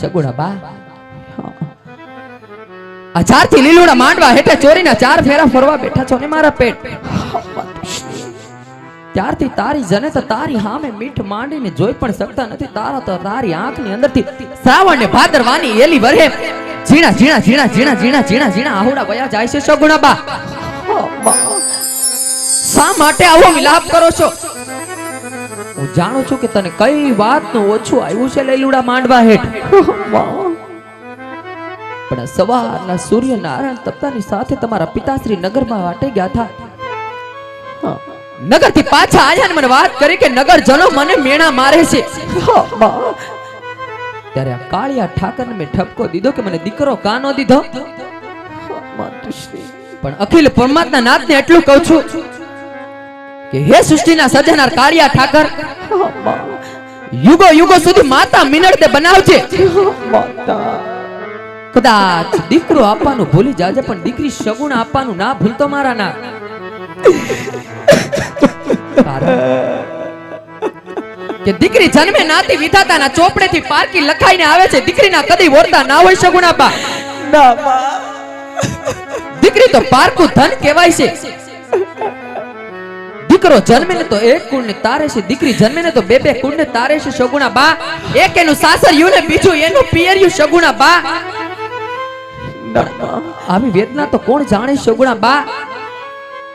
સગુણા બા? ચારથી લીલુડા માંડવા હેઠે ચોરીના ચાર ફેરા ફરવા બેઠા છો ને મારા પેટ? ત્યારથી તારી જને તો તારી હામે મીઠ માંડીને જોઈ પણ શકતા નથી. તારા તો તારી આંખની અંદરથી શ્રાવણ ને ભાદરવાની એલી વરે ઝીણા ઝીણા ઝીણા ઝીણા ઝીણા ઝીણા ઝીણા આહુડા વયા જાય છે સગુણા બા. શા માટે આવો વિલાપ કરો છો? હું જાણું છું કે તને કઈ વાતનું ઓછું આવ્યું છે લેલુડા માંડવા હેઠ? પણ સવારના સૂર્યનારાયણ તપતાની સાથે તમારા પિતાશ્રી નગરમાં વાટે ગયા હતા. નગરથી પાછા આયા ને મને વાત કરી કે નગર જનો મને મેણા મારે છે. ત્યારે આ કાળિયા ઠાકર મેં ઠપકો દીધો કે મને દીકરો કાનો દીધો? પણ અખિલ પરમાત્મા નાથને એટલું કહું છું કે હે સૃષ્ટિના સર્જનાર કાળિયા ઠાકર યુગો યુગો સુધી માતા મિનળતે બનાવજે. કદાચ દીકરો આપવાનું ભૂલી જાજે પણ દીકરી સગુણ આપવાનું ના ભૂલતો મારા ના કે દીકરી જન્મે નાતી વિધાતાના ચોપડેથી પારકી લખાઈને આવે છે દીકરીના કદી વોરતા ના હોય સગુણા બા દીકરી તો પારકું ધન કહેવાય છે. દીકરો જન્મે ને તો એક કુળ ને તારે છે, દીકરી જન્મે ને તો બે બે કુળ ને તારે છે સગુણા બા. એક એનું સાસરિયું ને બીજું એનું પિયરિયું સગુણા બા. આવી વેદના તો કોણ જાણે સગુણા બા?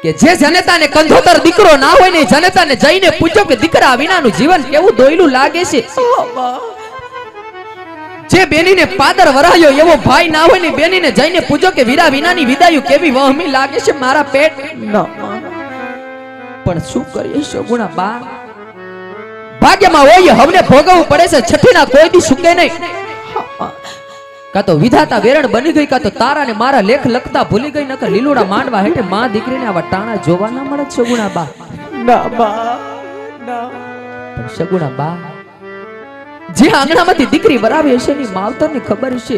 કે જે જનતાને કંધોતર દીકરો ના હોય ને જનતાને જઈને પૂછો કે દીકરા વિનાનું જીવન કેવું દોયલું લાગે છે? જે બેનીને પાદર વરાયો એવો ભાઈ ના હોય ને બેનીને જઈને પૂછો કે વીરા વિનાની વિદાયું કેવી વહમી લાગે છે મારા પેટ? પણ શું કરીએ સગુણા બા ભાગ્યમાં હોય હમને ભોગવવું પડે છે. છઠ્ઠીના કોઈ દી સુકે નહીં. કાં તો વિધાતા વેરણ બની ગઈ કાં તો તારા ને મારા લેખ લખતા ભૂલી ગઈ નકર લીલુડા માંડવા હેઠે માં દીકરીને આવા ટાણા જોવા ના મળે સગુણા બા પણ સગુણા બા જે આંગણામાંથી દીકરી બરાબર હશે ની માવતરને ખબર છે.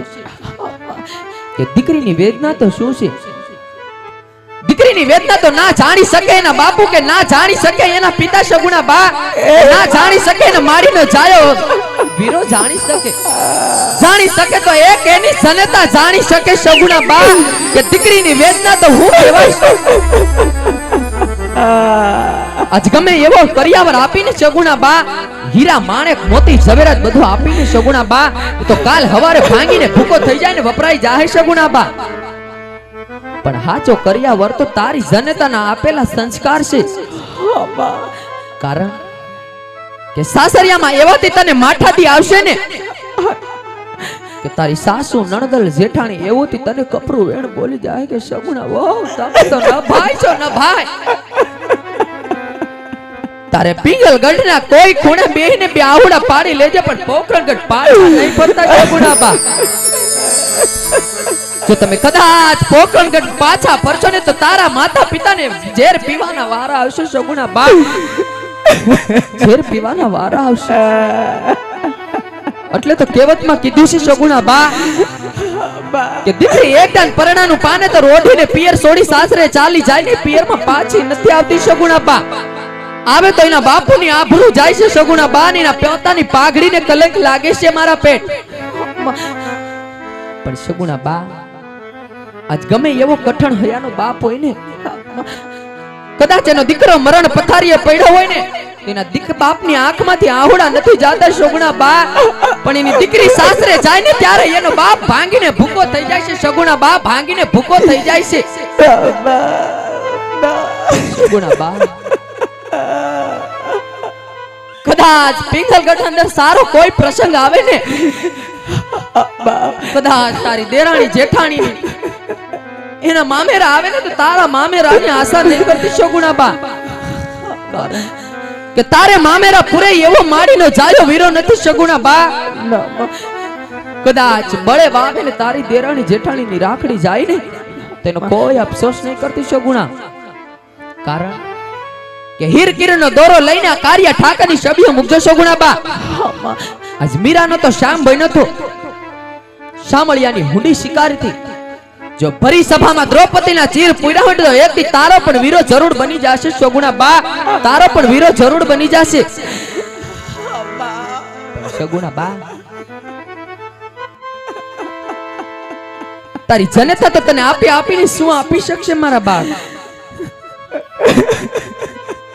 કે દીકરીની વેદના તો શું છે? દીકરીની વેદના તો ના જાણી શકે, એના બાપુ કે ના જાણી શકે, એના પિતા સગુણા બા ના જાણી શકે, એના મારીનો જાયો. વીરો જાણી શકે. જાણી શકે તો એક એની સનેતા જાણી શકે, સગુણા બા, કે દીકરીની વેદના તો હું કહેવાય? આજ ગમે એવો કરિયાવર આપીને સગુણા બા, હીરા, માણેક, મોતી, ઝવેરાત બધું આપીને સગુણા બા, તો કાલ હવારે ભાંગીને ભૂકો થઈ જાય ને વપરાઈ જાય સગુણા બા. પણ હાચો કરિયાવર તો તારી જનતાના આપેલા સંસ્કાર છે. કારણ કે સાસરિયામાં એવાથી તને માઠાથી આવશે ને? કે તારી સાસુ નણદલ જેઠાણી એવોથી તને કપરું વેણ બોલી જાય કે સગુણા વહુ, તમે તો ન ભાઈ છો, ન ભાઈ. તારે પિંગલ ગઢના કોઈ ખૂણે બેહીને બે આહુડા પાડી લેજે, પણ પોખરણગઢ પાડી નહીં પડતા સગુણા બા. જો તમે કદાચ પોકરણગઢ પાછા ફરશો ને તો તારા માતા પિતાને ઝેર પીવાના વારા આવશે સગુણા બા ઝેર પીવાના વારા આવશે. એટલે તો કહેવતમાં કીધું છે સગુણા બા કે દીકરી એકદાન પરણાનું પાને તો રોઢીને પિયર છોડી સાસરે ચાલી જાય ને પિયરમાં પાછી નથી આવતી સગુણા બા આવે તો એના બાપુની આભરું જાય છે સગુણા બા ને એના પોતાની પાઘડીને કલંક લાગે છે મારા પેટ. પણ સગુણા બા, આજ ગમે એવો કઠણ હયાનો બાપ હોય ને, કદાચ એનો દીકરો મરણ પથારીએ પડ્યો હોય ને, એના દીક બાપની આંખમાંથી આહુડા નથી જાતા સગુણા બા. પણ એની દીકરી સાસરે જાય ને ત્યારે એનો બાપ ભાંગીને ભૂકો થઈ જાય છે, સગુણા બા ભાંગીને ભૂકો થઈ જાય છે. સગુણા બા, કદાચ પિંગલગઢ અંદર સારો કોઈ પ્રસંગ આવે ને કદાચ તારી દેરાણી જેઠાણી એના મામેરા આવે ને તો તારા મામેરાની આશા નહીં કરતી, શોગુણા બા. કે તારે મામેરા પૂરે એવો માડીનો જાયો વીરો નથી, શગુણા બા. કદાચ બળે વાવે ને તારી દેરાણી જેઠાણીની રાખડી જાય ને તેનો કોઈ અફસોસ નહીં કરતી, શગુણા. કારણ કે હીર કિરણનો દોરો લઈને આ કાર્ય ઠાકરની સભ્યો મૂકજો, શગુણા બા. આજ મીરાનો તો શ્યામ ભાઈ નતો. શામળિયાની હુંડી શિકારીથી જો ભરી સભામાં દ્રૌપદીના ચીર પૂર્યા હોય તો એકથી તારો પણ વીરો જરૂર બની જશે, શગુણા બા. તારો પણ વીરો જરૂર બની જશે. પણ બા. તારી જનતા તો તને આપી આપીને શું આપી શકશે મારા બા?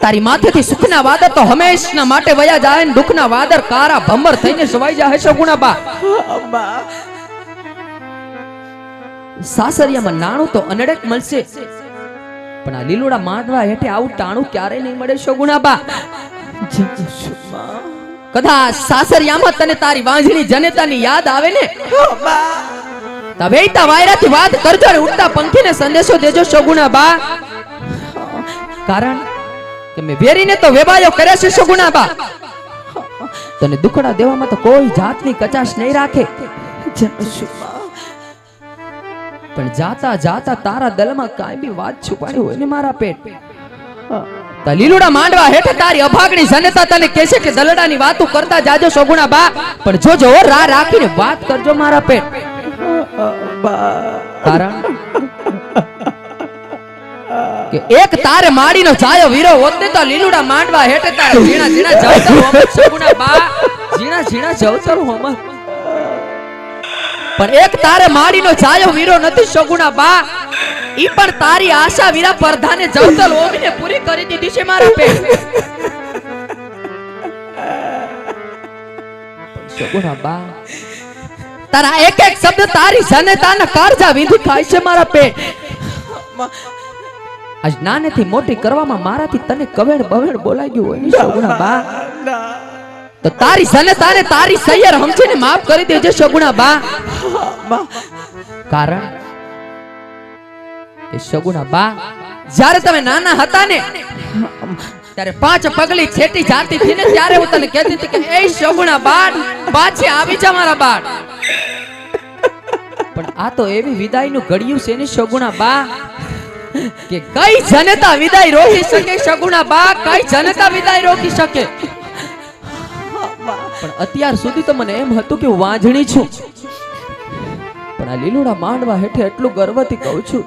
તારી માથેથી સુખના વાદર તો હંમેશના માટે વયા જાય ને દુઃખના વાદર કારા ભમર થઈને સવાઈ જાય સગુણા બા બા. સાસરિયામાં નાણું તો અનડક મળશે. પણ આ લીલોડા માંડવા હેઠે આવું ટાણું ક્યારે નહીં મળે શોગુણાબા કદાચ સાસરિયામાં તને તારી વાંજણી જનેતાની યાદ આવે ને? બા તવે તા વાયરાથી વાત કરજો ને ઉડતા પંખીને સંદેશો દેજો શોગુણાબા કારણ કે મેં વેરીને તો વેબાયો કર્યા છે શોગુણાબા તને દુખડા દેવામાં તો કોઈ જાતની કચાશ નહીં રાખે. માં પણ જાતા જાતા તારા દલમાં બી વાત છુપાડી હોય ને મારા પેટ. તલીલુડા માંડવા હેઠે તારી અભાગણી જનતા તને કહેશે કે દલડાની વાતો કરતા જાજો સોગુણા બા, પણ જો જો રા રાખીને વાત કરજો મારા પેટ. કારણ કે એક તારે માડીનો જાયો વીરો હોતે તો લીલુડા માંડવા હેઠે તારે ઝીણા ઝીણા જવતર હોમર સોગુણા બા. ઝીણા ઝીણા જવતર હોમર પણ એક તારે માડીનો જાયો વીરો નથી સગુણા બા. ઈ પણ તારી આશા વીરા પરધાને જવતર ઓમીને પૂરી કરી દીધી છે મારા પે સગુણા બા તારા એક એક શબ્દ તારી જનતાના કારજા વિંધી ખાય છે મારા પે આજ નાનેથી મોટી કરવામાં મારાથી તને કવેડ બવેડ બોલાઈ ગયું હોય ને સગુણા બા? તો તારી જનતાને તારી સૈયર સમજીને માફ કરી દેજે સગુણા બા. બા કારણ કે સગુણા બા, જ્યારે તમે નાના હતા ને, ત્યારે પાંચ પગલી છેટી જાતી હતી ને, ત્યારે હું તને કહેતી હતી કે, એ સગુણા બાળ પાછી આવી જા મારા બાળ પણ આ તો એવી વિદાયનું ઘડિયું છે ને સગુણા બા, કે કઈ જનતા વિદાય રોકી શકે? સગુણા બા, કઈ જનતા વિદાય રોકી શકે? પણ અત્યાર સુધી તો મને એમ હતું કે વાંજણી છું. પણ આ લીલુડા માંડવા હેઠે એટલું ગર્વથી કહું છું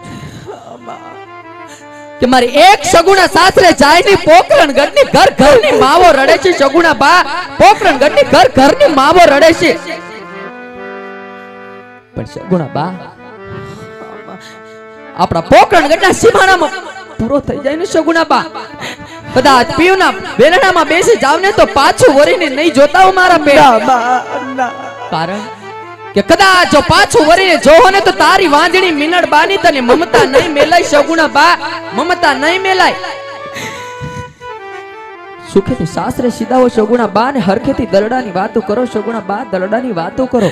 કે મારી એક સગુણા સાસરે જાય ની પોકરણ ગઢની ઘર ઘરની માવો રડે છે. સગુણા બા પોકરણ ગઢની ઘર ઘરની માવો રડે છે. પણ સગુણા બા આપણા પોકરણ ગઢના સીમાડામાં પૂરો થઈ જાય ને સગુણા બા. કદાચ પીવના વેલણામાં બેસી જાવ ને તો પાછું વરીને નહીં જોતા હું મારા ના. કારણ કે કદાચ જો પાછું વરીને જોહો ને તો તારી વાંજણી મિનળ બાની તને મમતા નહીં મેલાય સગુણા બા, મમતા નહીં મેલાય. સુખેથી સાસરે સીધાઓ સગુણા બા, ને હરખેથી દલડાની વાતો કરો સગુણા બા, દલડાની વાતો કરો.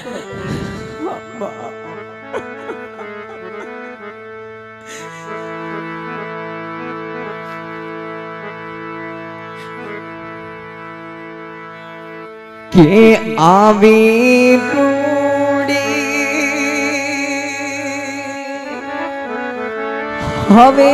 કે આવી હવે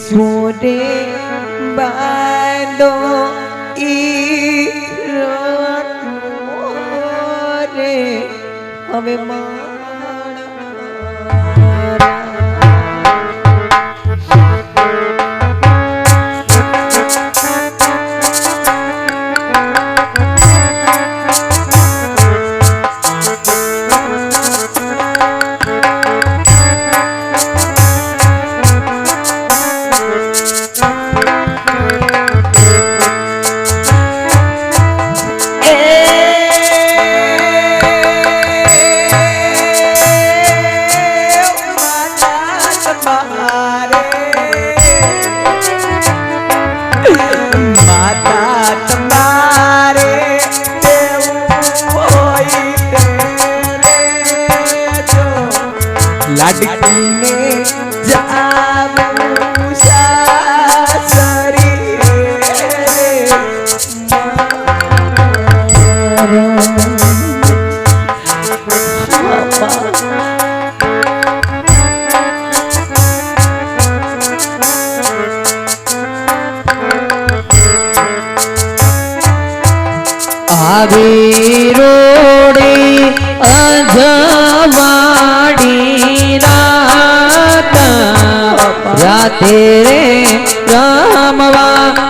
સુરે બાંધો ઈ રે હવે મારા રોડે અજવાડી રાત રાતે રે રમવા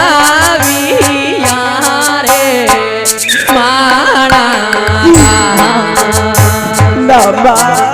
Bye.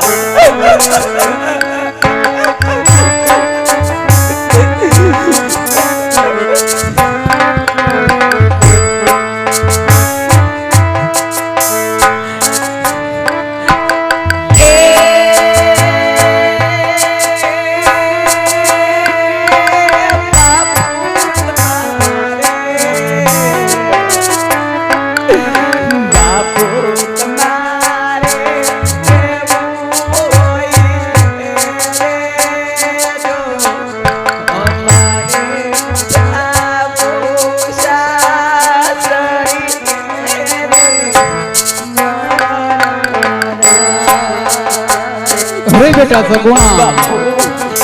બેટા સગવા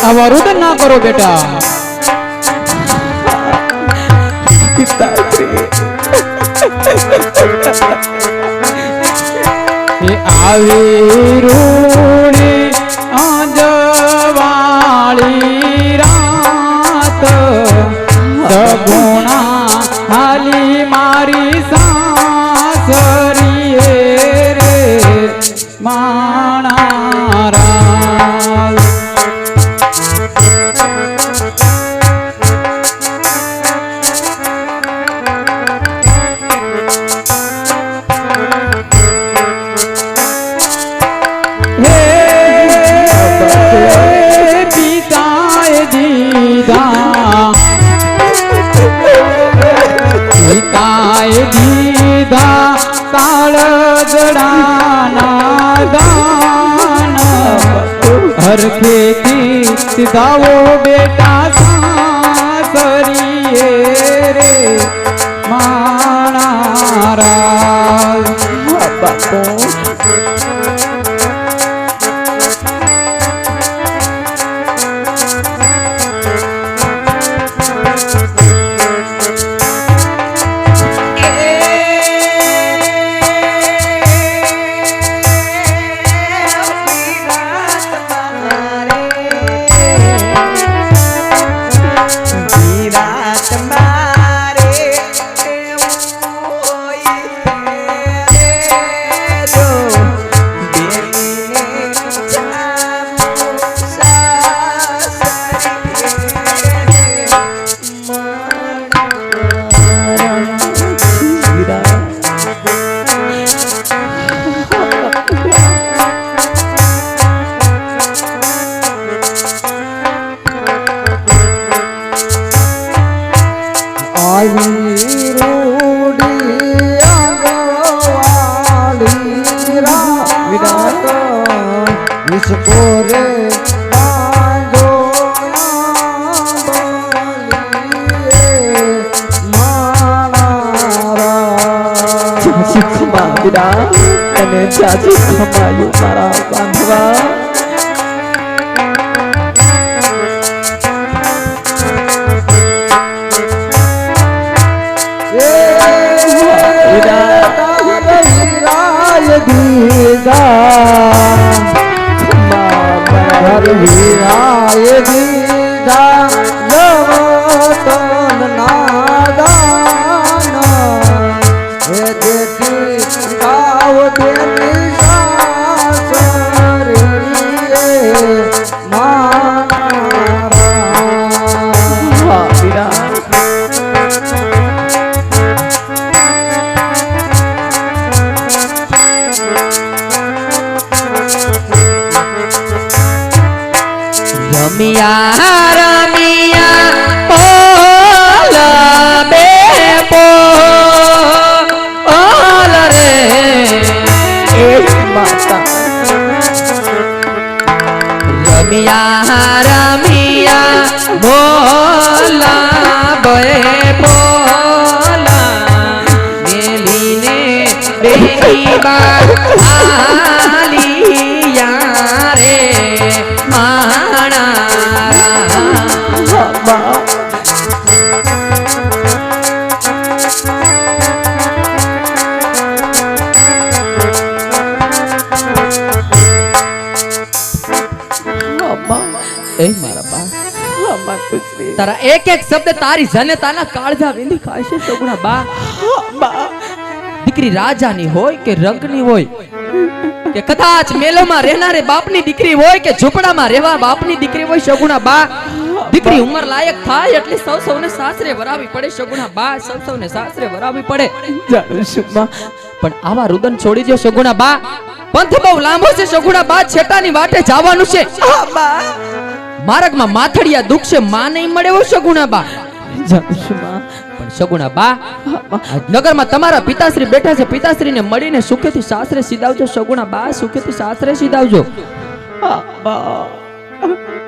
આવા રુદન ના કરો બેટા. આવે રૂ વીરાયજી रमिया रमिया पोल बे पोल रे। माता। रमिया, रामिया, बोला बे, बोला। मेली ने बेटी बा તારા એક એક શબ્દ તારી જનતાના કાળજા વિંધી ખાય છે સગુણા બા. બા દીકરી રાજાની હોય કે રંગની હોય કે કદાચ મેલોમાં રહેનારે બાપની દીકરી હોય કે ઝૂંપડામાં રહેવા બાપની દીકરી હોય સગુણા બા. દીકરી ઉંમર લાયક થાય એટલે સૌ સૌને સાસરે વરાવી પડે સગુણા બા સૌ સૌને સાસરે વરાવી પડે. પણ આવા રુદન છોડી દો સગુણા બા. પંથ બહુ લાંબો છે સગુણા બા છેટાની વાટે જવાનું છે. બા. માર્ગમાં માથડિયા દુખશે માં નહીં મળે એવો સગુણા બા જાણું છું બા પણ સગુણા બા હા. બા આ નગરમાં તમારા પિતાશ્રી બેઠા છે પિતાશ્રીને મળીને સુખેથી સાસરે સીધાવજો સગુણા બા સુખેથી સાસરે સીધાવજો. હા